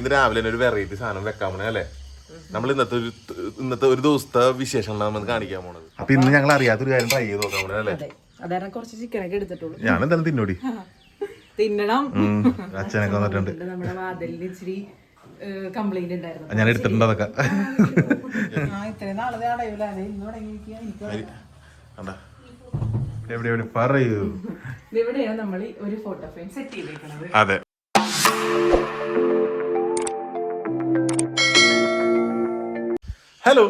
ഇന്ന് രാവിലെ തന്നെ ഒരു വെറൈറ്റി സാധനം വെക്കാൻ പോണേ അല്ലേ? നമ്മൾ ഇന്നത്തെ ഒരു ഇന്നത്തെ ഒരു ദിവസത്തെ വിശേഷം നമ്മൾ കാണിക്കാൻ പോണത്. അപ്പൊ ഇന്ന് ഞങ്ങൾ അറിയാത്തൊരു കാര്യം ട്രൈ ചെയ്ത് നോക്കാൻ പോണേ അല്ലേ? അതെ. അതാരണം കുറച്ച് ചിക്കനൊക്കെ എടുത്തിട്ടുള്ളൂ. ഞാൻ എന്തായാലും തിന്നോടി. തിന്നണം. അച്ഛനൊക്കെ വന്നിട്ടുണ്ട്. നമ്മുടെ വാതിലിന് ഇച്ചിരി കംപ്ലൈന്റ് ഉണ്ടായിരുന്നു. ഞാൻ എടുത്തിട്ടുണ്ട് അതൊക്കെ. ആ ഇത്രയും നാളെ അടയൂല. ഇന്ന് തുടങ്ങിയിരിക്കുക എനിക്ക് കണ്ടാ? എവിടെ എവിടെ പറയൂ. ഇവിടെയാണ് നമ്മൾ ഒരു ഫോട്ടോ ഫ്രെയിം സെറ്റ് ചെയ്തേക്കുന്നത് അതെ. ഹലോ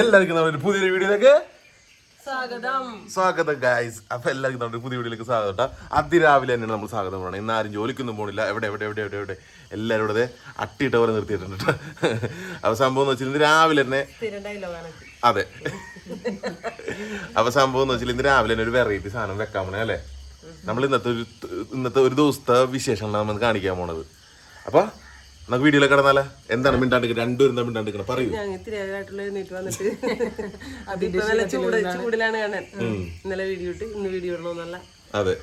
എല്ലാവർക്കും നമ്മുടെ പുതിയ പുതിയൊരു വീഡിയോയിലേക്ക് സ്വാഗതം. സ്വാഗതം ഗായ്സ് അപ്പൊ എല്ലാവർക്കും നമ്മുടെ പുതിയ വീഡിയോയിലേക്ക് സ്വാഗതം കേട്ടോ അതിരാവിലെ തന്നെയാണ് നമ്മൾ സ്വാഗതം പറയണം ഇന്ന് ആരും ജോലിക്കൊന്നും പോണില്ല. എവിടെ എവിടെ എവിടെ എവിടെ എവിടെ? എല്ലാവരും ഇവിടെ അട്ടിയിട്ട പോലെ നിർത്തിയിട്ടുണ്ട് കേട്ടോ അപ്പൊ സംഭവം എന്ന് വെച്ചാൽ ഇന്ന് രാവിലെ തന്നെ അതെ. അപ്പൊ സംഭവം എന്ന് വെച്ചാൽ ഇന്ന് രാവിലെ തന്നെ ഒരു വെറൈറ്റി സാധനം വെക്കാൻ പോണേ അല്ലേ? നമ്മൾ ഇന്നത്തെ ഒരു ഇന്നത്തെ ഒരു ദിവസത്തെ വിശേഷങ്ങളാണ് നമ്മൾ കാണിക്കാൻ പോണത്. അപ്പൊ നമുക്ക് വീഡിയോ കിടന്നാലേ എന്താണ് മിണ്ടാണ്ട് രണ്ടുപേരും എന്താ പറയൂ. ചൂട് ചൂടിലാണ് കാണാൻ. ഇന്നലെ വീഡിയോ ഇട്ട് ഇന്ന് വീഡിയോ ഇടണമെന്നല്ല അതെ.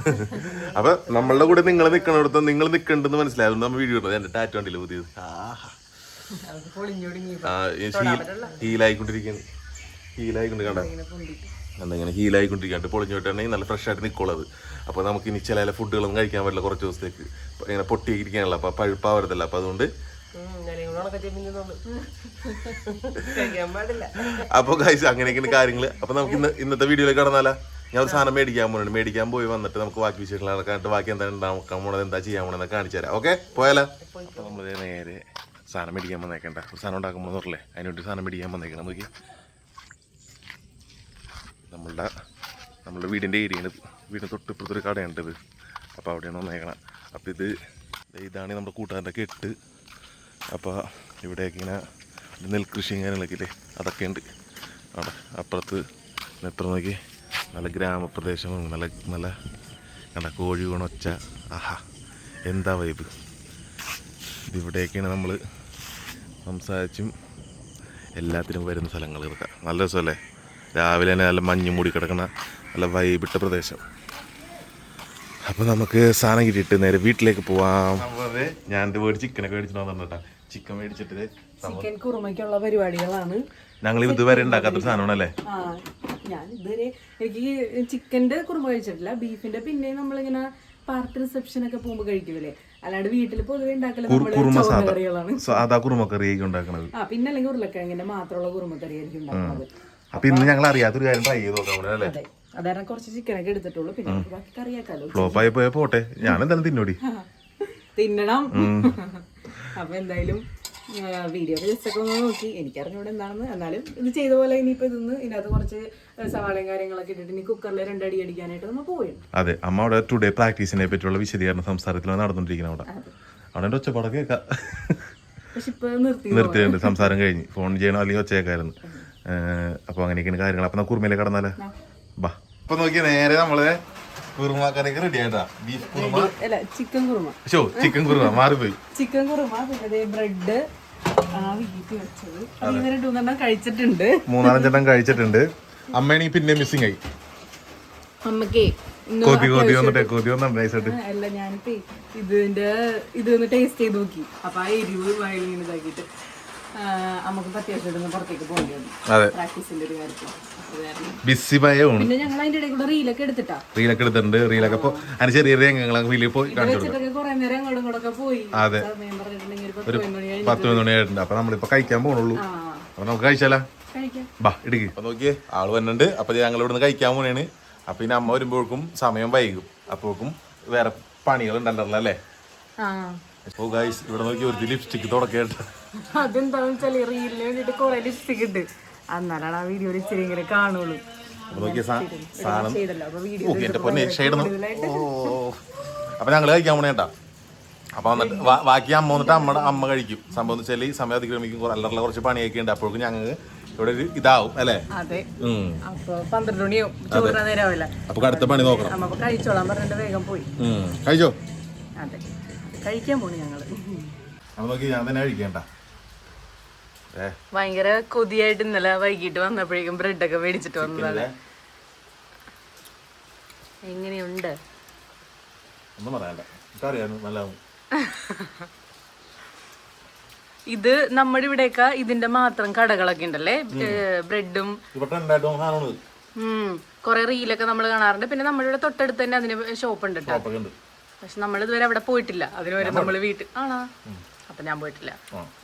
അപ്പൊ നമ്മളുടെ കൂടെ നിങ്ങൾ നിക്കണടുത്ത് നിങ്ങൾ നിക്കണ്ടെന്ന് മനസ്സിലായിരുന്നു നമ്മൾ വീഡിയോ ഇടുന്നത്. എന്റെ ടാറ്റു ഉണ്ടല്ലോ പുതിയത്. ആഹാ. പൊളിഞ്ഞൊടുങ്ങി. ആ, ഈ ഹീൽ- ഹീലായിക്കൊണ്ടിരിക്കുന്നു. ഹീലായിക്കൊണ്ട് കണ്ട? എന്താ ഇങ്ങനെ ഹീലായിക്കൊണ്ടിരിക്കാണ്ട് പൊളിഞ്ഞു വിട്ടാണെങ്കിൽ നല്ല ഫ്രഷ് ആയിട്ട് നിൽക്കുള്ളത് അപ്പോൾ നമുക്ക് ഇനി ചില ചില ഫുഡുകളൊന്നും കഴിക്കാൻ പറ്റില്ല കുറച്ച് ദിവസത്തേക്ക്. ഇങ്ങനെ പൊട്ടിയിരിക്കാനുള്ള അപ്പോൾ പഴുപ്പാവരുതല്ല. അപ്പോൾ അതുകൊണ്ട് അപ്പോൾ കഴിച്ച് അങ്ങനെയൊക്കെയാണ് കാര്യങ്ങൾ അപ്പോൾ നമുക്ക് ഇന്ന് ഇന്നത്തെ വീഡിയോയിലേക്ക് കടന്നാലാ. ഞാൻ ഒരു സാധനം മേടിക്കാൻ പോകുന്നുണ്ട് മേടിക്കാൻ പോയി വന്നിട്ട് നമുക്ക് ബാക്കി വിശേഷങ്ങൾ കണ്ടിട്ട് ബാക്കി എന്താ ഉണ്ടാക്കാൻ പോണത് എന്താ ചെയ്യാൻ പോണത് കാണിച്ചു തരാം. ഓക്കെ പോയാലോ? അപ്പോൾ നമ്മൾ നേരെ സാധനം മേടിക്കാൻ വന്നേക്കണ്ട. ഒരു സാധനം ഉണ്ടാക്കുമ്പോൾ അതിനുവേണ്ടി സാധനം മേടിക്കാൻ വന്നേക്കണം നോക്കി നമ്മളുടെ നമ്മളുടെ വീടിന്റെ ഏരിയയാണ് വീടിന് തൊട്ട് ഇപ്പുറത്തൊരു കടയുണ്ട് ഇത്. അപ്പോൾ അവിടെയാണ് വന്നേക്കണം. അപ്പോൾ ഇത് ഇതാണ് നമ്മുടെ കൂട്ടുകാരന്റെ കെട്ട്. അപ്പോൾ ഇവിടെയൊക്കെ ഇങ്ങനെ നെൽകൃഷിയും കാര്യങ്ങളൊക്കെ ഇല്ലേ? അതൊക്കെ ഉണ്ട്. അവിടെ അപ്പുറത്ത് എത്ര നോക്കി. നല്ല ഗ്രാമപ്രദേശമാണ്. നല്ല നല്ല കണ്ട കോഴി ഗുണൊച്ച ആഹാ എന്താ വൈബ്? ഇതിവിടെയൊക്കെയാണ് നമ്മൾ സംസാരിച്ചും എല്ലാത്തിനും വരുന്ന സ്ഥലങ്ങൾ ഇതൊക്കെ. നല്ല രസമല്ലേ? രാവിലെ തന്നെ നല്ല മഞ്ഞ് മൂടി കിടക്കുന്ന നല്ല വൈബിട്ട പ്രദേശം. അപ്പോൾ നമുക്ക് സാധനം കിട്ടിയിട്ട് നേരെ വീട്ടിലേക്ക് പോവാം. ഞാൻ വേടി ചിക്കനൊക്കെ മേടിച്ചിട്ട് വന്നിട്ടാ ചിക്കൻ മേടിച്ചിട്ട് ചിക്കൻ കുറുമയ്ക്കുള്ള പരിപാടികളാണ്. ഞങ്ങൾ ഇതുവരെ ഉണ്ടാക്കാത്തൊരു സാധനമാണല്ലേ? ആ ഞാൻ ഇതുവരെ എനിക്ക് ചിക്കന്റെ കുറുമ കഴിച്ചിട്ടില്ല. ബീഫിന്റെ പിന്നെ നമ്മളിങ്ങനെ പാർട്ടി റിസപ്ഷൻ ഒക്കെ പോകുമ്പോൾ കഴിക്കൂലേ? അല്ലാണ്ട് വീട്ടിൽ പൊതുവെ ഉണ്ടാക്കലാണ് സാധാ കുറുമക്കറിയൊക്കെ ഉണ്ടാക്കണത്. ആ പിന്നെ അല്ലെങ്കിൽ ഉരുളക്കിഴങ്ങിന്റെ മാത്രമുള്ള കുറുമക്കറി ആയിരിക്കും ഉണ്ടാക്കുന്നത്. അപ്പൊ ഇന്ന് ഞങ്ങൾ അറിയാത്തൊരു കാര്യം ട്രൈ ചെയ്ത് നോക്കാം അല്ലേ? അതായത് കുറച്ച് ചിക്കനൊക്കെ എടുത്തിട്ടുള്ളൂ. പിന്നെ ബാക്കി കറിയാക്കാലോ ഫ്ലോപ്പായി പോയാൽ പോട്ടെ. ഞാൻ എന്തായാലും തിന്നോടി. തിന്നണം. അപ്പൊ എന്തായാലും വീഡിയോ ജസ്റ്റ് ഒക്കെ ഒന്ന് നോക്കി. എനിക്കറിഞ്ഞൂടെ എന്താണെന്ന്. എന്നാലും ഇത് ചെയ്ത പോലെ ഇനിയിപ്പോ ഇതൊന്ന് ഇതിനകത്ത് കുറച്ച് സവാളയും കാര്യങ്ങളൊക്കെ ഇട്ടിട്ട് ഇനി കുക്കറിൽ രണ്ടടി അടിക്കാനായിട്ട് നമ്മൾ പോയി. അതെ. അമ്മ അവിടെ ടുഡേ പ്രാക്ടീസിനെ പറ്റിയുള്ള വിശദീകരണ സംസാരത്തിലാണ് നടന്നുകൊണ്ടിരിക്കുന്നത് അവിടെ. അവിടെ ഒച്ചപ്പാടൊക്കെ കേൾക്കാം. പക്ഷെ ഇപ്പൊ നിർത്തി നിർത്തിയിട്ടുണ്ട്. സംസാരം കഴിഞ്ഞ്. ഫോൺ ചെയ്യണം? അല്ലെങ്കിൽ ഒച്ചയൊക്കെയായിരുന്നു അപ്പോൾ അങ്ങനെയൊക്കെയാണ് കാര്യങ്ങൾ. അപ്പോൾ നമുക്ക് കുറുമയിലേക്ക് കടന്നാലേ? ബാ. അപ്പൊ നോക്കിയാൽ നേരെ നമ്മൾ കുറുമാക്കറിയൊക്കെ റെഡി ആയിട്ടാ. ബീഫ് കുറുമ. അല്ല chicken korma. Show chicken korma. പോയി ചിക്കൻ കുറുമ പിന്നെ ബ്രെഡ് കഴിച്ചിട്ടുണ്ട്. മൂന്നാലഞ്ചെണ്ണം കഴിച്ചിട്ടുണ്ട്. അമ്മയാണെങ്കിൽ പിന്നെ മിസ്സിംഗ് ആയി. അമ്മക്കേ കൊതി കൊതി വന്നിട്ട് കൊതി വന്നിട്ട് നൈസായിട്ട് അല്ല ഞാനിപ്പോ ഇതിന്റെ ഇത് ഒന്ന് ടേസ്റ്റ് ചെയ്ത് നോക്കി. അപ്പൊ ആ എരിവ് വയലിൽ ഇങ്ങനെ ഇതാക്കിയിട്ട്. നമുക്ക് അത്യാവശ്യം പുറത്തേക്ക് പോകേണ്ടി വന്നു. പ്രാക്ടീസിന്റെ ഒരു കാര്യത്തിൽ. ബിസി ഭയമാണ് പിന്നെ ഞങ്ങൾ അതിന്റെ ഇടയിൽ കൂടെ റീലൊക്കെ എടുത്തിട്ടാ. റീലൊക്കെ എടുത്തിട്ടുണ്ട്. റീലൊക്കെ ഇപ്പോൾ അതിന് ചെറിയ പോയി പോയി. അതെ. ഒരു പത്ത് മണി അപ്പൊ നമ്മളിപ്പോ കഴിക്കാൻ പോണുള്ളൂ. ആ. അപ്പൊ നമുക്ക് കഴിച്ചാലാ? കഴിക്കാം. ബാ ഇടുക്കി. അപ്പൊ നോക്കിയേ ആൾ വന്നിട്ടുണ്ട്. അപ്പൊ ഞങ്ങൾ ഇവിടുന്ന് കഴിക്കാൻ പോണേണ്. അപ്പൊ ഇനി അമ്മ വരുമ്പോഴേക്കും സമയം വൈകും. അപ്പോഴേക്കും വേറെ പണികൾ ഉണ്ടല്ലോ അല്ലേ? ആ. ഓ ഗൈസ് ഇവിടെ നോക്കി ഒരു ലിപ്സ്റ്റിക് തുടക്കേണ്ട അതെന്താണെന്ന് വെച്ചാൽ റീലിന് വേണ്ടിട്ട് കുറെ ലിപ്സ്റ്റിക് ഉണ്ട് എന്നാലാണ് ആ വീഡിയോ ഇച്ചിരി ഇങ്ങനെ കാണുള്ളൂ. അപ്പൊ ഞങ്ങൾ കഴിക്കാൻ പോണേട്ടാ അപ്പൊ വന്നിട്ട് ബാക്കി അമ്മ വന്നിട്ട് അമ്മയുടെ അമ്മ കഴിക്കും. സംഭവം എന്ന് വെച്ചാൽ ഈ സമയം അതിക്രമിക്കും. അല്ലറ കുറച്ച് പണിയൊക്കെ ഉണ്ട് അപ്പോഴേക്കും ഞങ്ങൾ ഇവിടെ ഒരു ഇതാവും അല്ലേ? പന്ത്രണ്ട് മണിയോ ചോറിന നേരമാവില്ല അപ്പൊ അടുത്ത പണി നോക്കണം. അമ്മ കഴിച്ചോളാൻ പറഞ്ഞിട്ട് വേഗം പോയി. കഴിച്ചോ? അതെ. കഴിക്കാൻ പോണു ഞങ്ങൾ. ഭയങ്കര കൊതിയായിട്ട് ഇന്നലെ വൈകിട്ട് വന്നപ്പോഴേക്കും ബ്രെഡ് ഒക്കെ മേടിച്ചിട്ട് വന്നതാണ് എങ്ങനെയുണ്ട്? ഇത് നമ്മുടെ ഇവിടെയൊക്കെ ഇതിന്റെ മാത്രം കടകളൊക്കെ ഉണ്ടല്ലേ? ബ്രെഡും കൊറേ റീലൊക്കെ നമ്മൾ കാണാറുണ്ട്. പിന്നെ നമ്മുടെ ഇവിടെ തൊട്ടടുത്ത് തന്നെ അതിന് ഷോപ്പ് ഉണ്ട് കേട്ടോ ഷോപ്പൊക്കെ ഉണ്ട്. പക്ഷെ നമ്മൾ ഇതുവരെ അവിടെ പോയിട്ടില്ല. അതിന് വരെ നമ്മൾ വീട്ടിൽ ആണോ? അപ്പൊ ഞാൻ പോയിട്ടില്ല.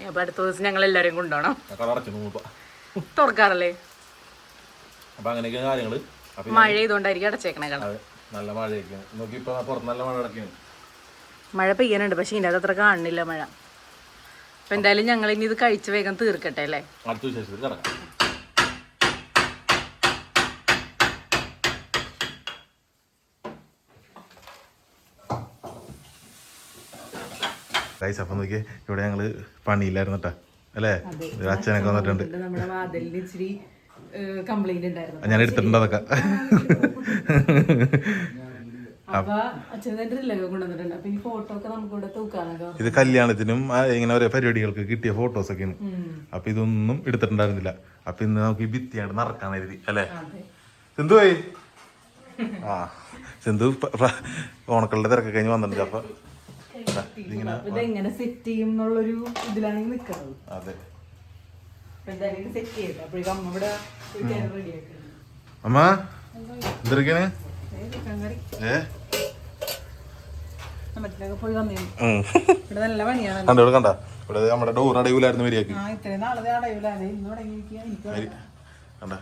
അപ്പൊ അടുത്ത ദിവസം ഞങ്ങൾ എല്ലാരെയും കൊണ്ടുപോകണം തുറക്കാറല്ലേ? അപ്പൊ അങ്ങനെയൊക്കെ കാര്യങ്ങൾ. അപ്പൊ മഴ ചെയ്തോണ്ടായിരിക്കും അടച്ചേക്കണേ നല്ല നോക്കി ഇപ്പൊ പുറത്ത് നല്ല മഴ പെയ്യാനുണ്ട് പക്ഷെ ഇതിനകത്ത് അത്ര കാണുന്നില്ല മഴ. അപ്പൊ എന്തായാലും ഞങ്ങൾ ഇനി ഇത് കഴിച്ച് വേഗം തീർക്കട്ടെ അല്ലേ? അടുത്ത വിശേഷത്തിൽ കിടക്കാം. ഗൈസ് അപ്പം നോക്കിയേ ഇവിടെ ഞങ്ങൾ പണിയില്ലായിരുന്നു കേട്ടാ അല്ലേ അച്ഛനൊക്കെ വന്നിട്ടുണ്ട്. ഞാൻ എടുത്തിട്ടുണ്ട് അതൊക്കെ? ഇത് കല്യാണത്തിനും ഇങ്ങനെ ഓരോ പരിപാടികൾക്ക് കിട്ടിയ ഫോട്ടോസ് ഒക്കെയാണ്. അപ്പൊ ഇതൊന്നും എടുത്തിട്ടുണ്ടായിരുന്നില്ല. അപ്പൊ ഇന്ന് നമുക്ക് ഈ ഭിത്തിയായിട്ട് നടക്കാൻ എഴുതി അല്ലേ? സിന്ധു ആ സിന്ധു ഓണക്കളുടെ തിരക്കൊക്കെ കഴിഞ്ഞ് വന്നിട്ടുണ്ട്. അപ്പൊ ഇതിങ്ങനെ സെറ്റ് ചെയ്യും എന്നുള്ളൊരു ഇതിലാണ് ഈ നിക്കുന്നത് അതെ. എന്തായാലും സെറ്റ് ചെയ്ത് അപ്പോഴേക്കും അമ്മ ഇവിടെ റെഡി അമ്മ ഏ കണ്ടോ ഇവിടെ കണ്ട? ഇവിടെ നമ്മുടെ ഡോർ അടയൂലായിരുന്നു കണ്ട?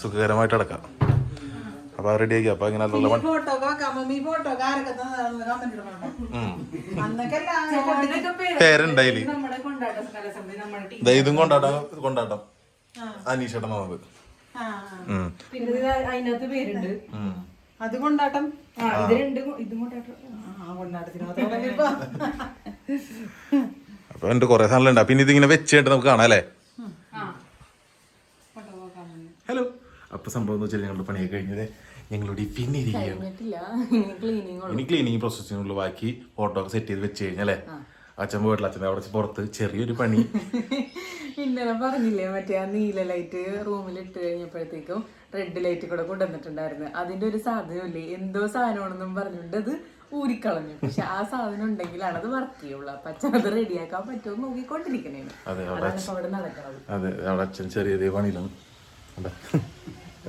സുഖകരമായിട്ട് അടക്കാം അപ്പൊ റെഡി ആക്കി. അപ്പൊ ഇങ്ങനെ നല്ല ഫോട്ടോ വെക്കാൻ മമ്മി ഫോട്ടോ ആരൊക്കെ കമന്റ് ഇടണം അന്നൊക്കെ എല്ലാം പേരുണ്ടായിൽ നമ്മുടെ കൊണ്ടാട്ട കലസമിതി നമ്മുടെ ടീം ദേ ഇതും കൊണ്ടാട്ടം. കൊണ്ടാട്ടം. അനീഷേട്ടൻ വന്നത് അതിനകത്ത് പേരുണ്ട്. അത് കൊണ്ടാട്ടം? ആ ഇത് രണ്ടും ഇതും കൊണ്ടാട്ടം. ആ കൊണ്ടാട്ടത്തിനകത്ത് തുടങ്ങിയപ്പോ അപ്പൊ എന്റെ കൊറേ സാധനം അപ്പൊ പിന്നെ ഇതിങ്ങനെ വെച്ചിട്ട് നമുക്ക് കാണാം അല്ലേ ആ അപ്പൊ സംഭവം എന്ന് വെച്ചാൽ ഞങ്ങളുടെ പണിയൊക്കെ കഴിഞ്ഞത് ഞങ്ങളുടെ പിന്നെ ഇരിക്കുകയാണ്. കഴിഞ്ഞിട്ടില്ല. ക്ലീനിങ് ഇനി ക്ലീനിങ് പ്രോസസ്സിനുള്ള ബാക്കി ഫോട്ടോ ഒക്കെ സെറ്റ് ചെയ്ത് വെച്ച് കഴിഞ്ഞാലേ? അച്ഛൻ വീട്ടിൽ അച്ഛൻ അവിടെ പുറത്ത് ചെറിയൊരു പണി. ഇന്നലെ പറഞ്ഞില്ലേ മറ്റേ ആ നീല ലൈറ്റ് റൂമിൽ ഇട്ട് കഴിഞ്ഞപ്പോഴത്തേക്കും റെഡ് ലൈറ്റ് കൂടെ കൊണ്ടുവന്നിട്ടുണ്ടായിരുന്നു. അതിന്റെ ഒരു സാധനമില്ലേ? എന്തോ സാധനമാണെന്നും പറഞ്ഞുകൊണ്ട് അത് ഊരിക്കളഞ്ഞു. പക്ഷെ ആ സാധനം ഉണ്ടെങ്കിലാണ് അത് വർക്ക് ചെയ്യുള്ളൂ. അപ്പൊ അച്ഛൻ അത് റെഡിയാക്കാൻ പറ്റുമോ നോക്കിക്കൊണ്ടിരിക്കണേ അതെ അവിടെ അതാണ് അവിടെ നടക്കണത്. അതെ അവിടെ അച്ഛൻ ചെറിയ പണിയിലാണ്.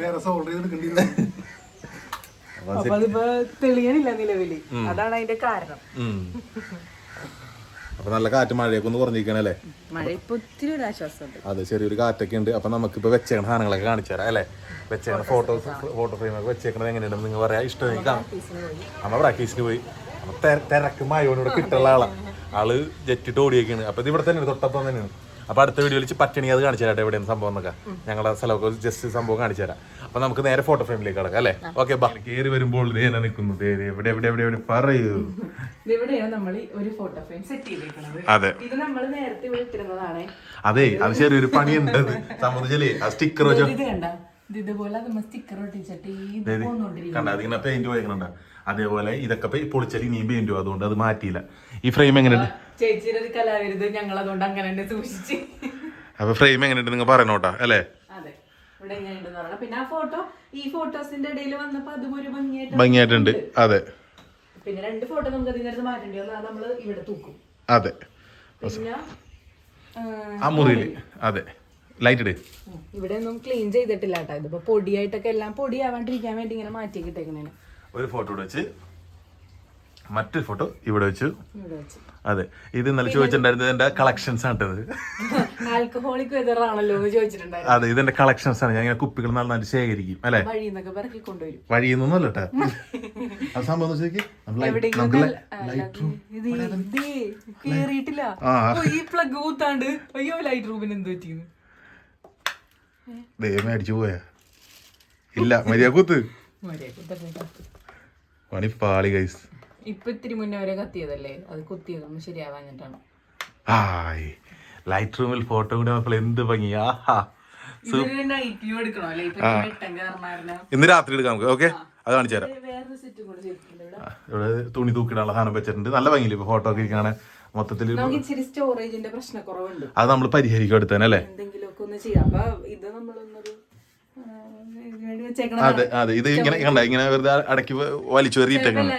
വേറെ സോൾഡർ ചെയ്തെടുക്കേണ്ടി അപ്പൊ അതിപ്പോ തെളിയണില്ല നിലവിൽ. അതാണ് അതിന്റെ കാരണം. അപ്പൊ നല്ല കാറ്റ് മഴയൊക്കെ ഒന്ന് കുറഞ്ഞിരിക്കണല്ലേ മഴ ഇപ്പൊ ഒത്തിരി ഒരു ആശ്വാസമുണ്ട്. അതെ ചെറിയൊരു കാറ്റൊക്കെ ഉണ്ട്. അപ്പൊ നമുക്കിപ്പോ വെച്ചേക്കണ സാധനങ്ങളൊക്കെ കാണിച്ചു തരാം അല്ലേ? വെച്ചേക്കണ ഫോട്ടോസ് ഫോട്ടോ ഫ്രെയിമൊക്കെ വെച്ചേക്കണത് എങ്ങനെയുണ്ടെന്ന് നിങ്ങൾ പറയാ. ഇഷ്ടമെങ്കിൽ കാണാം. അമ്മ പ്രാക്ടീസിന് പോയി. തിരക്ക് മായോട് കിട്ടുള്ള ആളാണ് ആൾ. ജെറ്റിട്ട് ഓടിയൊക്കെയാണ് അപ്പൊ ഇത് ഇവിടെ തന്നെ തൊട്ടപ്പം തന്നെയാണ്. അപ്പൊ അടുത്ത വീഡിയോയിൽ പട്ടിണി അത് കാണിച്ചു തരാം എവിടെയാണ് സംഭവം എന്നൊക്കെ. ഞങ്ങളുടെ സ്ഥലമൊക്കെ ജസ്റ്റ് സംഭവം കാണിച്ചു തരാം. അപ്പൊ നമുക്ക് നേരെ ഫോട്ടോ ഫ്രെയിമിലേക്ക് കിടക്കാം അല്ലേ? ഓക്കെ ബാ. കയറി വരുമ്പോൾ നിൽക്കുന്നു ദേ ദേ എവിടെ എവിടെ എവിടെ എവിടെ? പറയൂ. ഇവിടെയാണ് നമ്മൾ ഒരു ഫോട്ടോ ഫ്രെയിം സെറ്റ് ചെയ്തേക്കുന്നത് അതെ. നമ്മൾ അതെ അത് ചെറിയൊരു പണിയുണ്ട് സംബന്ധിച്ചാലേ ആ സ്റ്റിക്കർ വെച്ചോ. ഇതുപോലെ അത് സ്റ്റിക്കർ ഒട്ടിച്ചിട്ട് കണ്ട? അതിങ്ങനെ പെയിന്റ് പോയിക്കണണ്ട? അതേപോലെ ഇതൊക്കെ പെ- പൊളിച്ചാൽ ഇനിയും പെയിന്റ് അതുകൊണ്ട് അത് മാറ്റിയില്ല. ഈ ഫ്രെയിം എങ്ങനെയുണ്ട്? ചേച്ചിയുടെ ഒരു കലാവിരുത് ഞങ്ങൾ അതുകൊണ്ട് അങ്ങനെ തന്നെ സൂക്ഷിച്ച്. അപ്പൊ ഫ്രെയിം എങ്ങനെയുണ്ട് നിങ്ങൾ പറയണോട്ടാ അല്ലേ? ഇവിടെ എങ്ങനെയുണ്ടെന്ന് പറയണം. പിന്നെ ആ ഫോട്ടോ ഈ ഫോട്ടോസിന്റെ ഇടയിൽ വന്നപ്പോ അതും ഒരു ഭംഗിയായിട്ട് ഭംഗിയായിട്ടുണ്ട്. അതെ. പിന്നെ രണ്ട് ഫോട്ടോ നമുക്ക് അതിനകത്ത് മാറ്റേണ്ടി വന്നാൽ അത് നമ്മൾ ഇവിടെ തൂക്കും. അതെ. പിന്നെ ആ, ആ മുറിയിൽ അതെ. ലൈറ്റ് ഇട്. ഇവിടെ ഒന്നും ക്ലീൻ ചെയ്തിട്ടില്ല കേട്ടോ ഇതിപ്പോ പൊടിയായിട്ടൊക്കെ എല്ലാം പൊടിയാവാണ്ടിരിക്കാൻ വേണ്ടി ഇങ്ങനെ മാറ്റി കിട്ടേക്കണേന് ഒരു ഫോട്ടോ ഇവിടെ വെച്ച് മറ്റൊരു ഫോട്ടോ ഇവിടെ വെച്ചു. അതെ ഇത് ഇന്നലെ ചോദിച്ചിട്ടുണ്ടായിരുന്നത് എന്റെ കളക്ഷൻസ് ആണിട്ടത്. ആൽക്കഹോളിക് എന്ന് ചോദിച്ചിട്ടുണ്ടായിരുന്നു. അതെ ഇതെന്റെ കളക്ഷൻസ് ആണ്. ഞാൻ ഇങ്ങനെ കുപ്പികൾ നന്നായിട്ട് ശേഖരിക്കും അല്ലെ? വഴി നിന്നൊക്കെ പിറക്കി കൊണ്ടുവരും. വഴിയൊന്നും കേട്ടാ അത് സംഭവം എന്ന് വെച്ചാൽ നമുക്ക് എവിടെയെങ്കിലും നമുക്ക് നല്ല- അല്ല, ഇത് ഇതേ കേറിയിട്ടില്ല. ആ. ഓ, ഈ പ്ലഗ് കൂത്താണ്ട് അയ്യോ ലൈറ്റ് റൂമിന് എന്ത് പറ്റിയെന്ന്. ദേ മേടിച്ചു പോയാ? ഇല്ല മര്യാദ കുത്ത് മര്യാദ. പണി പാളി ഗൈസ് ഇപ്പൊ ഇത്തിരി മുന്നേ വരെ കത്തിയതല്ലേ? അത് കുത്തിയതൊന്നും ശരിയാവാഞ്ഞിട്ടാണ് ആയ്. ലൈറ്റ് റൂമിൽ ഫോട്ടോ കൂടെ വന്നപ്പോൾ എന്ത് ഭംഗിയാ ഇന്ന് രാത്രി എടുക്കാം നമുക്ക്. ഓക്കെ അത് കാണിച്ചു തരാം. ഇവിടെ. തുണി തൂക്കിടാനുള്ള സാധനം വെച്ചിട്ടുണ്ട്. നല്ല ഭംഗിയില്ല ഇപ്പൊ ഫോട്ടോ ഒക്കെ ഇരിക്കാണ്? മൊത്തത്തിൽ അത് നമ്മൾ പരിഹരിക്കും അടുത്തന്നെ അല്ലേ? എന്തെങ്കിലുമൊക്കെ ഒന്ന് ചെയ്യാം. അപ്പൊ ഇത് വെച്ചേക്കണതാണ് അതെ അതെ. ഇത് ഇങ്ങനെ കണ്ട? ഇങ്ങനെ വെറുതെ അടക്കി വലിച്ചു വെച്ചൂടെന്ന്.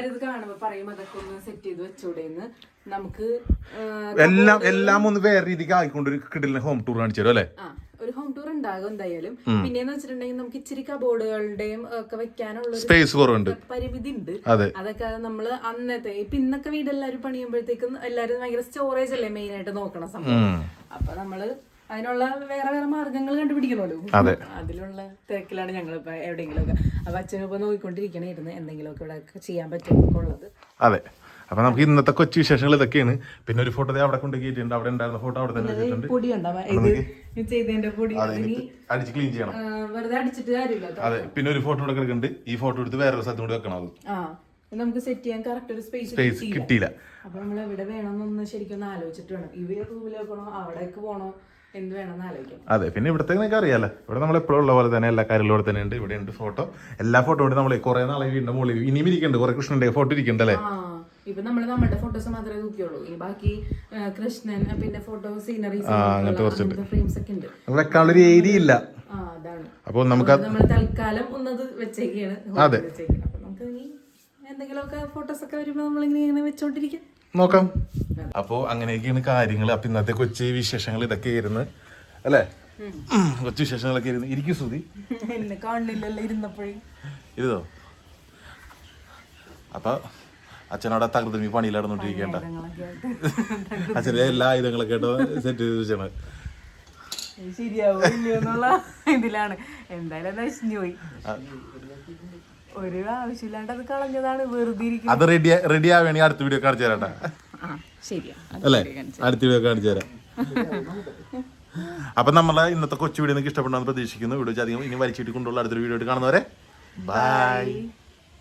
നമുക്ക് എല്ലാം എല്ലാം ഒന്ന് വേറെ രീതിക്ക് ആയിക്കൊണ്ട് ഒരു കിടിലിന് ഹോം ടൂർ കാണിച്ചു തരും അല്ലേ? ഒരു ഹോം ടൂർ ഉണ്ടാകും എന്തായാലും. പിന്നെന്ന് വെച്ചിട്ടുണ്ടെങ്കിൽ നമുക്ക് ഇച്ചിരി കബോർഡുകളുടെയും ഒക്കെ വെക്കാനുള്ള സ്പേസ് കുറവുണ്ട്. പരിമിതി ഉണ്ട് അതെ. അതൊക്കെ നമ്മൾ അന്നത്തെ ഇപ്പൊ ഇന്നൊക്കെ വീട് എല്ലാരും പണിയുമ്പോഴത്തേക്കും എല്ലാരും ഭയങ്കര സ്റ്റോറേജ് അല്ലേ മെയിൻ ആയിട്ട് നോക്കണ സംഭവം അപ്പൊ നമ്മൾ അതിനുള്ള വേറെ വേറെ മാർഗങ്ങൾ കണ്ടുപിടിക്കണമല്ലോ. അതെ. അതിലുള്ള തിരക്കിലാണ് ഞങ്ങൾ ഇപ്പൊ എവിടെയെങ്കിലുമൊക്കെ. അപ്പൊ അച്ഛനും ഇപ്പൊ നോക്കിക്കൊണ്ടിരിക്കണായിരുന്നു എന്തെങ്കിലുമൊക്കെ ഇവിടെ ചെയ്യാൻ പറ്റുമോ ഉള്ളത്. അതെ. അപ്പൊ നമുക്ക് ഇന്നത്തെ കൊച്ചു വിശേഷങ്ങൾ ഇതൊക്കെയാണ്. പിന്നെ ഒരു ഫോട്ടോ അവിടെ കൊണ്ട് കയറ്റിയിട്ടുണ്ട്. അവിടെ ഉണ്ടായിരുന്ന ഫോട്ടോ അവിടെ തന്നെ അടിച്ച് ക്ലീൻ ചെയ്യണം. അതെ പിന്നെ ഒരു ഫോട്ടോ ഇവിടെ കിടക്കുന്നുണ്ട്. ഈ ഫോട്ടോ എടുത്ത് വേറൊരു സ്ഥലത്തും കൂടി വെക്കണം അത്. നമുക്ക് സെറ്റ് ചെയ്യാൻ കറക്റ്റ് ഒരു സ്പേസ് കിട്ടിയില്ല. അപ്പൊ നമ്മൾ എവിടെ വേണമെന്നൊന്ന് ശരിക്കും ഒന്ന് ആലോചിച്ചിട്ട് വേണം. ഇവിടെ റൂമിൽ വെക്കണോ? അവിടേക്ക് പോണോ അതെ പിന്നെ ഇവിടുത്തെ നിങ്ങൾക്ക് അറിയാലോ. ഇവിടെ നമ്മൾ എപ്പോഴും ഉള്ള പോലെ തന്നെ എല്ലാ കാര്യങ്ങളും ഇവിടെ തന്നെ ഉണ്ട്. ഇവിടെ ഉണ്ട് ഫോട്ടോ എല്ലാ ഫോട്ടോ ഇവിടെ നമ്മൾ കുറെ നാളെ വീടിന്റെ മുകളിൽ ഇനിയും ഇരിക്കുന്നുണ്ട്. കുറെ കൃഷ്ണന്റെ ഫോട്ടോ ഇരിക്കണ്ടല്ലേ ആ ഇപ്പൊ നമ്മൾ നമ്മുടെ ഫോട്ടോസ് മാത്രമേ നോക്കിയുള്ളൂ. ഈ ബാക്കി കൃഷ്ണൻ പിന്നെ ഫോട്ടോ സീനറീസ് ഫ്രെയിംസ് ഒക്കെ ഉണ്ട്. വെക്കാനുള്ള ഒരു ഏരിയ ഇല്ല. അപ്പോൾ നമുക്ക് നമ്മൾ തൽക്കാലം ഒന്നത് വെച്ചേക്കാണ്. അതെ. എന്തെങ്കിലുമൊക്കെ ഫോട്ടോസ് ഒക്കെ വരുമ്പോ നമ്മളിങ്ങനെ ഇങ്ങനെ വെച്ചോണ്ടിരിക്കാം. നോക്കാം. അപ്പോൾ അങ്ങനെയൊക്കെയാണ് കാര്യങ്ങൾ അപ്പം ഇന്നത്തെ കൊച്ചി വിശേഷങ്ങൾ ഇതൊക്കെ ആയിരുന്നു. അല്ലേ? കൊച്ചു വിശേഷങ്ങളൊക്കെ ഇരുന്ന് ഇരിക്കും സുതി എന്നെ കാണില്ലല്ലോ ഇരുന്നപ്പോഴേ. ഇരുതോ അപ്പൊ അച്ഛനോട് തകർത്തും ഈ പണിയിൽ നടന്നുകൊണ്ടിരിക്കേണ്ട അച്ഛന്റെ എല്ലാ ആയുധങ്ങളൊക്കെ കേട്ടോ സെറ്റ് ചെയ്ത് വെച്ചാണ്. ശരിയാവോ ഇല്ലയോ ഇതിലാണ്. എന്തായാലും നശിഞ്ഞു പോയി. ഒരു ആവശ്യമില്ലാണ്ട് അത് കളഞ്ഞതാണ്. വെറുതെ അത് റെഡി റെഡി ആവുകയാണെങ്കിൽ അടുത്ത വീഡിയോ കാണിച്ചു തരാട്ടാ അല്ലേ? അടുത്ത വീഡിയോ കാണിച്ചു തരാം. അപ്പൊ നമ്മളെ ഇന്നത്തെ കൊച്ചു വീഡിയോ നിങ്ങൾക്ക് ഇഷ്ടപ്പെടുന്ന പ്രതീക്ഷിക്കുന്നു. വീഡിയോ അധികം ഇനി വലിച്ചിട്ട് കൊണ്ടുള്ള അടുത്തൊരു വീഡിയോ ആയിട്ട് കാണുന്നവരെ. ബൈ